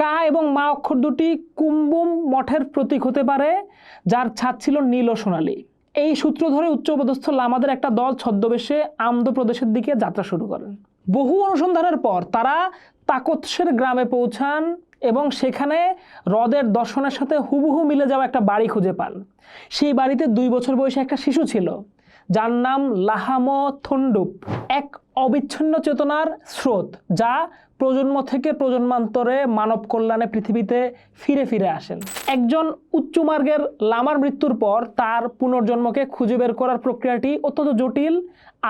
কা এবং মা অক্ষর দুটি কুম্বুম মঠের প্রতীক হতে পারে, যার ছাদ ছিল নীল ও সোনালী। এই সূত্র ধরে উচ্চপদস্থ লামাদের একটা দল ছদ্মবেশে আমদ প্রদেশের দিকে যাত্রা শুরু করেন। বহু অনুসন্ধানের পর তারা তাকৎসের গ্রামে পৌঁছান এবং সেখানে হ্রদের দর্শনের সাথে হুবহু মিলে যাওয়া একটা বাড়ি খুঁজে পান। সেই বাড়িতে দুই বছর বয়সে একটা শিশু ছিল। যার নাম লাহাম থন্ডুপ, এক অবিচ্ছিন্ন চেতনার স্রোত যা প্রজন্ম থেকে প্রজন্মান্তরে মানব কল্যাণে পৃথিবীতে ফিরে ফিরে আসেন। একজন উচ্চমার্গের লামার মৃত্যুর পর তার পুনর্জন্মকে খুঁজে বের করার প্রক্রিয়াটি অত্যন্ত জটিল,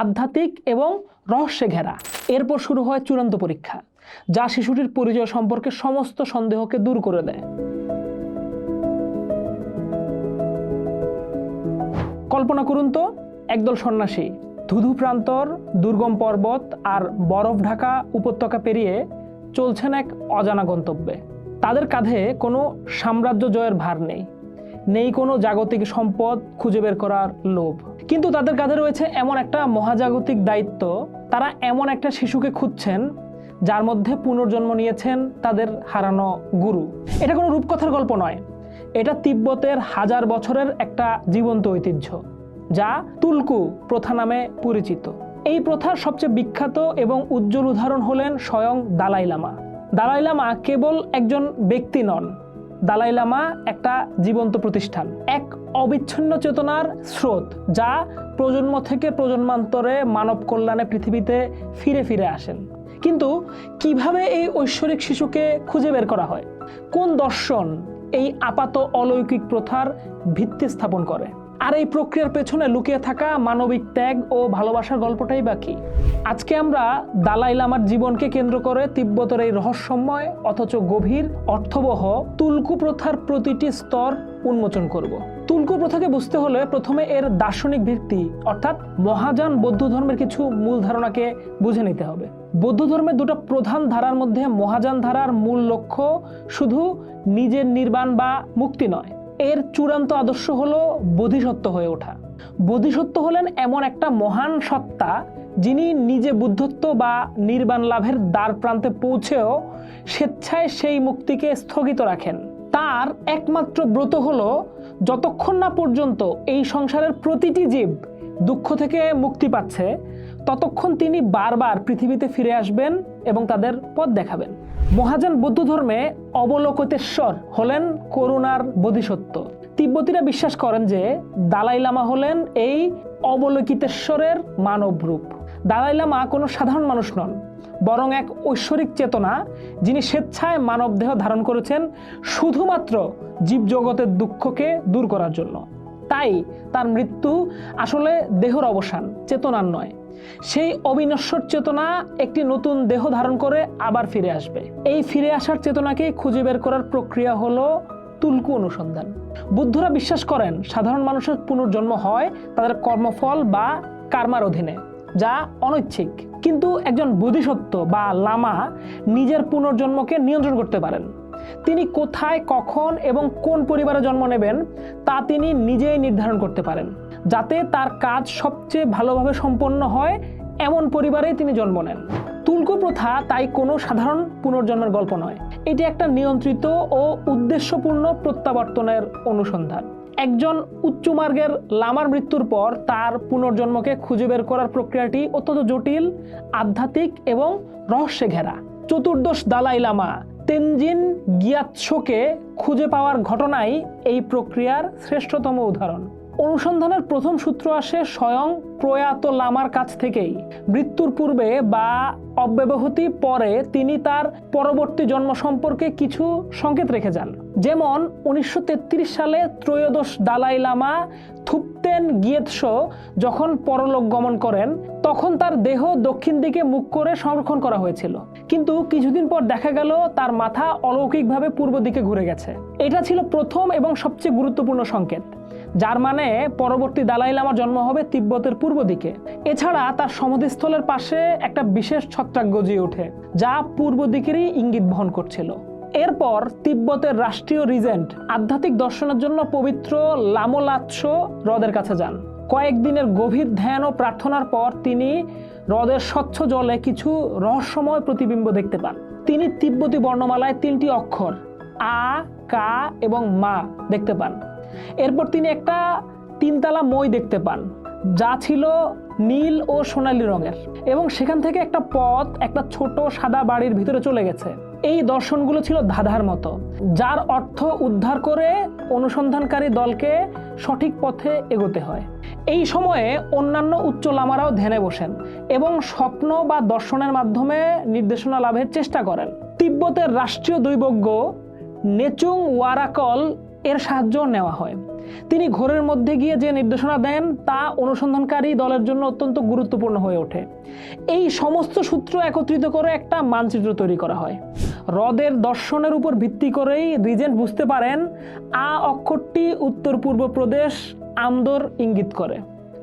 আধ্যাত্মিক এবং রহস্যে ঘেরা। এরপর শুরু হয় চূড়ান্ত পরীক্ষা, যা শিশুটির পরিচয় সম্পর্কে সমস্ত সন্দেহকে দূর করে দেয়। কল্পনা করুন তো একদল সন্ন্যাসী। ধুধু প্রান্তর, দুর্গম পর্বত আর বরফ ঢাকা উপত্যকা পেরিয়ে চলছেন এক অজানা গন্তব্যে। তাদের কাঁধে কোনো সাম্রাজ্য জয়ের ভার নেই। নেই কোনো জাগতিক সম্পদ খুঁজে বের করার লোভ। কিন্তু তাদের কাঁধে রয়েছে এমন একটা মহাজাগতিক দায়িত্ব। তারা এমন একটা শিশুকে খুঁজছেন, যার মধ্যে পুনর্জন্ম নিয়েছেন তাদের হারানো গুরু। এটা কোনো রূপকথার গল্প নয়। এটা তিব্বতের হাজার বছরের একটা জীবন্ত ঐতিহ্য। যা তুলকু প্রথা নামে পরিচিত। এই প্রথার সবচেয়ে বিখ্যাত এবং উজ্জ্বল উদাহরণ হলেন স্বয়ং দালাই লামা। দালাই লামা কেবল একজন ব্যক্তি নন। দালাই লামা একটা জীবন্ত প্রতিষ্ঠান। এক অবিচ্ছিন্ন চেতনার স্রোত যা প্রজন্ম থেকে প্রজন্মান্তরে মানব কল্যাণে পৃথিবীতে ফিরে ফিরে আসেন। কিন্তু কীভাবে এই ঐশ্বরিক শিশুকে খুঁজে বের করা হয়? কোন দর্শন এই আপাত অলৌকিক প্রথার ভিত্তি স্থাপন করে? আর এই প্রক্রিয়ার পেছনে লুকিয়ে থাকা মানবিক ত্যাগ ও ভালোবাসার গল্পটাই বাকি আজকে আমরা দালাই লামার জীবনকে কেন্দ্র করে তিব্বতের এই রহস্যময়, অথচ গভীর, অর্থবহ তুলকু প্রথার প্রতিটি স্তর উন্মোচন করব। তুলকু প্রথাকে বুঝতে হলে প্রথমে এর দার্শনিক ভিত্তি, অর্থাৎ মহাযান বৌদ্ধ ধর্মের কিছু মূল ধারণাকে বুঝে নিতে হবে। বৌদ্ধ ধর্মের দুটো প্রধান ধারার মধ্যে মহাযান ধারার মূল লক্ষ্য শুধু নিজের নির্বাণ বা মুক্তি নয় এর চূড়ান্ত আদর্শ হলো বোধিসত্ত্ব হয়ে ওঠা। বোধিসত্ত্ব হলেন এমন একটা মহান সত্তা যিনি নিজে বুদ্ধত্ব বা নির্বাণ লাভের দ্বার প্রান্তে পৌঁছেও স্বেচ্ছায় সেই মুক্তিকে স্থগিত রাখেন। তার একমাত্র ব্রত হলো যতক্ষণ না পর্যন্ত এই সংসারের প্রতিটি জীব দুঃখ থেকে মুক্তি পাচ্ছে ততক্ষণ তিনি বারবার পৃথিবীতে ফিরে আসবেন এবং তাদের পথ দেখাবেন। মহাযান বৌদ্ধ ধর্মে অবলোকিতেশ্বর হলেন করুণার বোধিসত্ত্ব। তিব্বতীরা বিশ্বাস করেন যে দালাই লামা হলেন এই অবলোকিতেশ্বরের মানব রূপ। দালাই লামা কোনো সাধারণ মানুষ নন, বরং এক ঐশ্বরিক চেতনা যিনি স্বেচ্ছায় মানব দেহ ধারণ করেছেন শুধুমাত্র জীবজগতের দুঃখকে দূর করার জন্য। তাই তার মৃত্যু আসলে দেহর অবসান, চেতনার নয়। সেই অবিনশ্বর চেতনা একটি নতুন দেহ ধারণ করে আবার ফিরে আসবে। এই ফিরে আসার চেতনাকে খুঁজে বের করার প্রক্রিয়া হলো তুলকু অনুসন্ধান। বুদ্ধরা বিশ্বাস করেন, সাধারণ মানুষের পুনর্জন্ম হয় তাদের কর্মফল বা কার্মার অধীনে, যা অনৈচ্ছিক। কিন্তু একজন বোধিসত্ত্ব বা লামা নিজের পুনর্জন্মকে নিয়ন্ত্রণ করতে পারেন। তিনি কোথায়, কখন এবং কোন পরিবারে জন্ম নেবেন তা তিনি নিজেই নির্ধারণ করতে পারেন। যাতে তার কাজ সবচেয়ে ভালোভাবে সম্পন্ন হয়, এমন পরিবারেই তিনি জন্ম নেন। তুলকু প্রথা তাই কোনো সাধারণ পুনর্জন্মের গল্প নয়। এটি একটা নিয়ন্ত্রিত ও উদ্দেশ্যপূর্ণ প্রত্যাবর্তনের অনুসন্ধান। একজন উচ্চমার্গের লামার মৃত্যুর পর তার পুনর্জন্মকে খুঁজে বের করার প্রক্রিয়াটি অত্যন্ত জটিল, আধ্যাত্মিক এবং রহস্যে ঘেরা। চতুর্দশ দালাই লামা তেনজিন গিয়াৎসোকে খুঁজে পাওয়ার ঘটনাই এই প্রক্রিয়ার শ্রেষ্ঠতম উদাহরণ। অনুসন্ধানের প্রথম সূত্র আসে স্বয়ং প্রয়াত লামার কাছ থেকেই। মৃত্যুর পূর্বে বা অব্যবহতি পরে তিনি তার পরবর্তী জন্ম সম্পর্কে কিছু সংকেত রেখে যান। যেমন, উনিশশো তেত্রিশ সালে ত্রয়োদশ দালাই লামা থুপতেন গিয়েৎস যখন পরলোক গমন করেন, তখন তার দেহ দক্ষিণ দিকে মুখ করে সংরক্ষণ করা হয়েছিল। কিন্তু কিছুদিন পর দেখা গেল, তার মাথা অলৌকিকভাবে পূর্ব দিকে ঘুরে গেছে। এটা ছিল প্রথম এবং সবচেয়ে গুরুত্বপূর্ণ সংকেত। যার মানে পরবর্তী দালাই লামার জন্ম হবে তিব্বতের পূর্ব দিকে। এছাড়া তার সমাধিস্থলের পাশে একটা বিশেষ ছত্রাক গজিয়ে ওঠে, যা পূর্ব দিকেরই ইঙ্গিত বহন করছিল। এরপর তিব্বতের রাষ্ট্রীয় রিজেন্ট আধ্যাত্মিক দর্শনের জন্য পবিত্র লামোলাৎস হ্রদের কাছে যান। কয়েকদিনের গভীর ধ্যান ও প্রার্থনার পর তিনি হ্রদের স্বচ্ছ জলে কিছু রহস্যময় প্রতিবিম্ব দেখতে পান। তিনি তিব্বতী বর্ণমালায় তিনটি অক্ষর, আ, কা এবং মা দেখতে পান। এরপর তিনি একটা তিনতলা মই দেখতে পান, যা ছিল নীল ও সোনালী রঙের। এবং সেখান থেকে একটা পথ, একটা ছোট সাদা বাড়ির ভিতরে চলে গেছে। এই দর্শনগুলো ছিল ধাঁধার মতো, যার অর্থ উদ্ধার করে অনুসন্ধানকারী দলকে সঠিক পথে এগোতে হয়। এই সময়ে অন্যান্য উচ্চ লামারাও ধ্যানে বসেন এবং স্বপ্ন বা দর্শনের মাধ্যমে নির্দেশনা লাভের চেষ্টা করেন। তিব্বতের রাষ্ট্রীয় দৈবজ্ঞ নেচুং ওয়ারাকল এর সাহায্য নেওয়া হয়। তিনি ঘোরের মধ্যে গিয়ে যে নির্দেশনা দেন, তা অনুসন্ধানকারী দলের জন্য অত্যন্ত গুরুত্বপূর্ণ হয়ে ওঠে। এই সমস্ত সূত্র একত্রিত করে একটা মানচিত্র তৈরি করা হয়। হ্রদের দর্শনের উপর ভিত্তি করেই রিজেন্ট বুঝতে পারেন, আ অক্ষরটি উত্তর পূর্ব প্রদেশ আমদর ইঙ্গিত করে।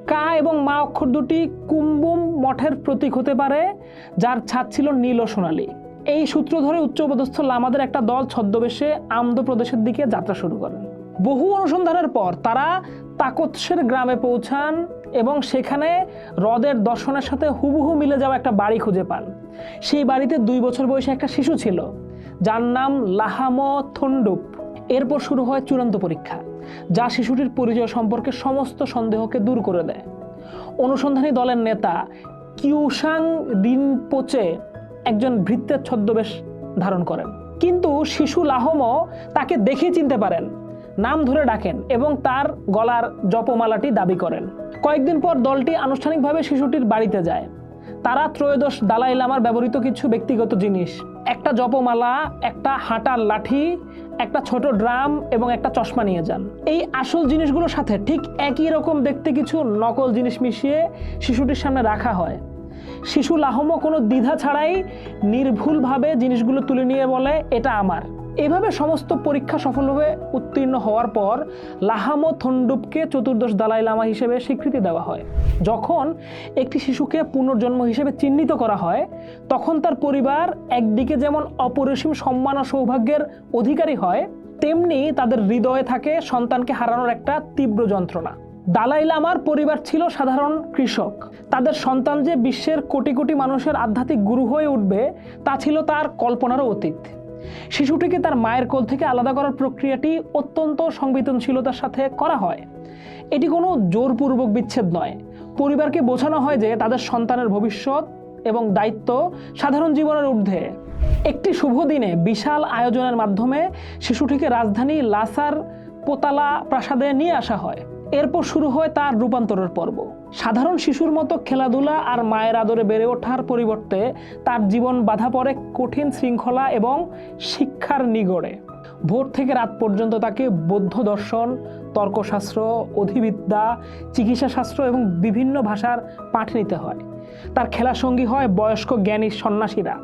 কা এবং মা অক্ষর দুটি কুম্বুম মঠের প্রতীক হতে পারে, যার ছাদ ছিল নীল সোনালী। এই সূত্র ধরে উচ্চপদস্থ লামাদের একটা দল ছদ্মবেশে আমদ প্রদেশের দিকে যাত্রা শুরু করেন। বহু অনুসন্ধানের পর তারা তাকৎসের গ্রামে পৌঁছান এবং সেখানে হ্রদের দর্শনের সাথে হুবহু মিলে যাওয়া একটা বাড়ি খুঁজে পান। সেই বাড়িতে দুই বছর বয়সে একটা শিশু ছিল, যার নাম লাহাম থন্ডুপ। এরপর শুরু হয় চূড়ান্ত পরীক্ষা, যা শিশুটির পরিচয় সম্পর্কে সমস্ত সন্দেহকে দূর করে দেয়। অনুসন্ধানী দলের নেতা কিউসাং রিনপোচে একজন ভৃত্যের ছদ্মবেশ ধারণ করেন। কিন্তু শিশু লাহমও তাকে দেখে চিনতে পারেন, নাম ধরে ডাকেন এবং তার গলার জপমালাটি দাবি করেন। কয়েকদিন পর দলটি আনুষ্ঠানিকভাবে শিশুটির বাড়িতে যায়। তারা ত্রয়োদশ দালাই লামার ব্যবহৃত কিছু ব্যক্তিগত জিনিস, একটা জপমালা, একটা হাঁটার লাঠি, একটা ছোট ড্রাম এবং একটা চশমা নিয়ে যান। এই আসল জিনিসগুলোর সাথে ঠিক একই রকম দেখতে কিছু নকল জিনিস মিশিয়ে শিশুটির সামনে রাখা হয়। শিশু লাহমও কোনো দ্বিধা ছাড়াই নির্ভুলভাবে জিনিসগুলো তুলে নিয়ে বলে, এটা আমার। এভাবে সমস্ত পরীক্ষা সফলভাবে উত্তীর্ণ হওয়ার পর লাহামো থন্ডুপকে চতুর্দশ দালাই লামা হিসেবে স্বীকৃতি দেওয়া হয়। যখন একটি শিশুকে পুনর্জন্ম হিসেবে চিহ্নিত করা হয়, তখন তার পরিবার একদিকে যেমন অপরিসীম সম্মান ও সৌভাগ্যের অধিকারী হয়, তেমনি তাদের হৃদয়ে থাকে সন্তানকে হারানোর একটা তীব্র যন্ত্রণা। দালাই লামার পরিবার ছিল সাধারণ কৃষক। তাদের সন্তান যে বিশ্বের কোটি কোটি মানুষের আধ্যাত্মিক গুরু হয়ে উঠবে, তা ছিল তার কল্পনারও অতীত। শিশুটিকে তার মায়ের কোল থেকে আলাদা করার প্রক্রিয়াটি অত্যন্ত সংবেদনশীলতার সাথে করা হয়। এটি কোনো জোরপূর্বক বিচ্ছেদ নয়। পরিবারকে বোঝানো হয় যে তাদের সন্তানের ভবিষ্যৎ এবং দায়িত্ব সাধারণ জীবনের ঊর্ধ্বে। একটি শুভ দিনে বিশাল আয়োজনের মাধ্যমে শিশুটিকে রাজধানী লাসার পোতালা প্রাসাদে নিয়ে আসা হয়। এরপর শুরু হয় তার রূপান্তরের পর্ব। সাধারণ শিশুর মতো খেলাধুলা আর মায়ের আদরে বেড়ে ওঠার পরিবর্তে তার জীবন বাধা পড়ে কঠিন শৃঙ্খলা এবং শিক্ষার নিগড়ে। ভোর থেকে রাত পর্যন্ত তাকে বৌদ্ধ দর্শন, তর্কশাস্ত্র, অধিবিদ্যা, চিকিৎসাশাস্ত্র এবং বিভিন্ন ভাষার পাঠ নিতে হয়। তার খেলার সঙ্গী হয় বয়স্ক জ্ঞানী সন্ন্যাসীরা,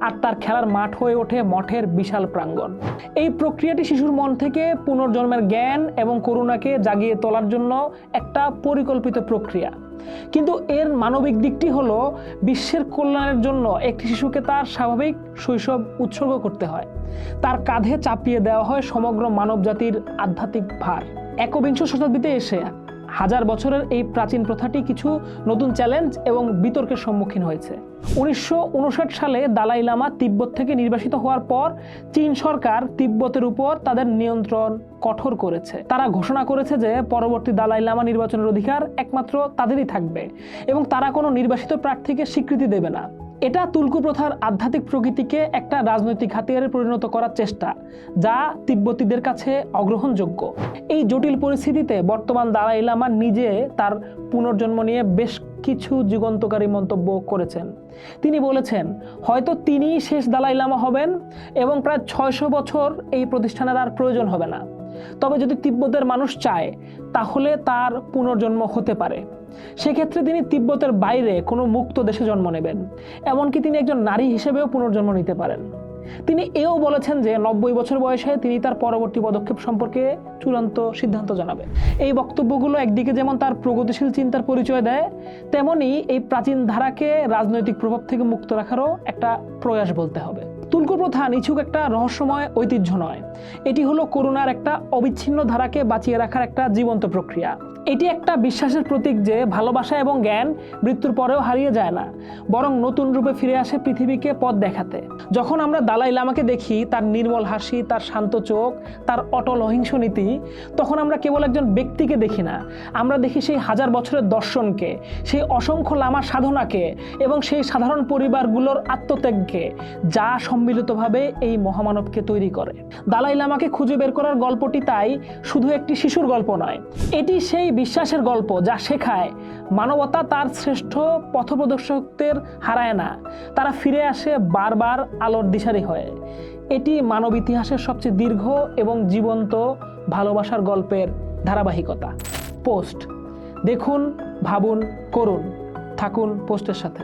আর তার খেলার মাঠ হয়ে ওঠে মঠের বিশাল প্রাঙ্গণ। এই প্রক্রিয়াটি শিশুর মন থেকে পুনর্জন্মের জ্ঞান এবং করুণাকে জাগিয়ে তোলার জন্য একটা পরিকল্পিত প্রক্রিয়া। কিন্তু এর মানবিক দিকটি হলো, বিশ্বের কল্যাণের জন্য একটি শিশুকে তার স্বাভাবিক শৈশব উৎসর্গ করতে হয়। তার কাঁধে চাপিয়ে দেওয়া হয় সমগ্র মানব জাতির আধ্যাত্মিক ভার। একবিংশ শতাব্দীতে এসে হাজার বছরের এই প্রাচীন প্রথাটি কিছু নতুন চ্যালেঞ্জ এবং বিতর্কের সম্মুখীন হয়েছে। উনিশশো উনষাট সালে দালাই লামা তিব্বত থেকে নির্বাসিত হওয়ার পর চীন সরকার তিব্বতের উপর তাদের নিয়ন্ত্রণ কঠোর করেছে। তারা ঘোষণা করেছে যে পরবর্তী দালাই লামা নির্বাচনের অধিকার একমাত্র তাদেরই থাকবে এবং তারা কোনো নির্বাসিত প্রার্থীকে স্বীকৃতি দেবে না। এটা তুলকু প্রথার আধ্যাত্মিক প্রকৃতিকে একটা রাজনৈতিক হাতিয়ারে পরিণত করার চেষ্টা, যা তিব্বতীদের কাছে অগ্রহণযোগ্য। এই জটিল পরিস্থিতিতে বর্তমান দালাই লামা নিজে তার পুনর্জন্ম নিয়ে বেশ কিছু যুগান্তকারী মন্তব্য করেছেন। তিনি বলেছেন, হয়তো তিনি শেষ দালাই লামা হবেন এবং প্রায় ছয়শো বছর এই প্রতিষ্ঠানের আর প্রয়োজন হবে না। তবে যদি তিব্বতের মানুষ চায়, তাহলে তার পুনর্জন্ম হতে পারে। সেক্ষেত্রে তিনি তিব্বতের বাইরে কোনো মুক্ত দেশে জন্ম নেবেন, এমনকি তিনি একজন নারী হিসেবেও পুনর্জন্ম নিতে পারেন। তিনি এও বলেছেন যে নব্বই বছর বয়সে তিনি তার পরবর্তী পদক্ষেপ সম্পর্কে চূড়ান্ত সিদ্ধান্ত জানাবেন এই বক্তব্যগুলো একদিকে যেমন তার প্রগতিশীল চিন্তার পরিচয় দেয়, তেমনি এই প্রাচীন ধারাকে রাজনৈতিক প্রভাব থেকে মুক্ত রাখারও একটা প্রয়াস বলতে হবে। তুলকো প্রথা নিছুক একটা রহস্যময় ঐতিহ্য নয়। এটি হলো করুণার একটা অবিচ্ছিন্ন ধারাকে বাঁচিয়ে রাখার একটা জীবন্ত প্রক্রিয়া। এটি একটা বিশ্বাসের প্রতীক যে ভালোবাসা এবং জ্ঞান মৃত্যুর পরেও হারিয়ে যায় না, বরং নতুন রূপে ফিরে আসে পৃথিবীকে পথ দেখাতে। যখন আমরা দালাই লামাকে দেখি, তার নির্মল হাসি, তার শান্ত চোখ, তার অটল অহিংস নীতি, তখন আমরা কেবল একজন ব্যক্তিকে দেখি না। আমরা দেখি সেই হাজার বছরের দর্শনকে, সেই অসংখ্য লামার সাধনাকে এবং সেই সাধারণ পরিবারগুলোর আত্মত্যাগকে, যা সম্মিলিতভাবে এই মহামানবকে তৈরি করে। দালাই লামাকে খুঁজে বের করার গল্পটি তাই শুধু একটি শিশুর গল্প নয়, এটি সেই বিশ্বাসের গল্প যা শেখায় মানবতা তার শ্রেষ্ঠ পথপ্রদর্শকদের হারায় না, তারা ফিরে আসে বারবার আলোর দিশারি হয়ে। এটি মানব ইতিহাসের সবচেয়ে দীর্ঘ এবং জীবন্ত ভালোবাসার গল্পের ধারাবাহিকতা। পোস্ট, দেখুন, ভাবুন, করুন, থাকুন পোস্টের সাথে।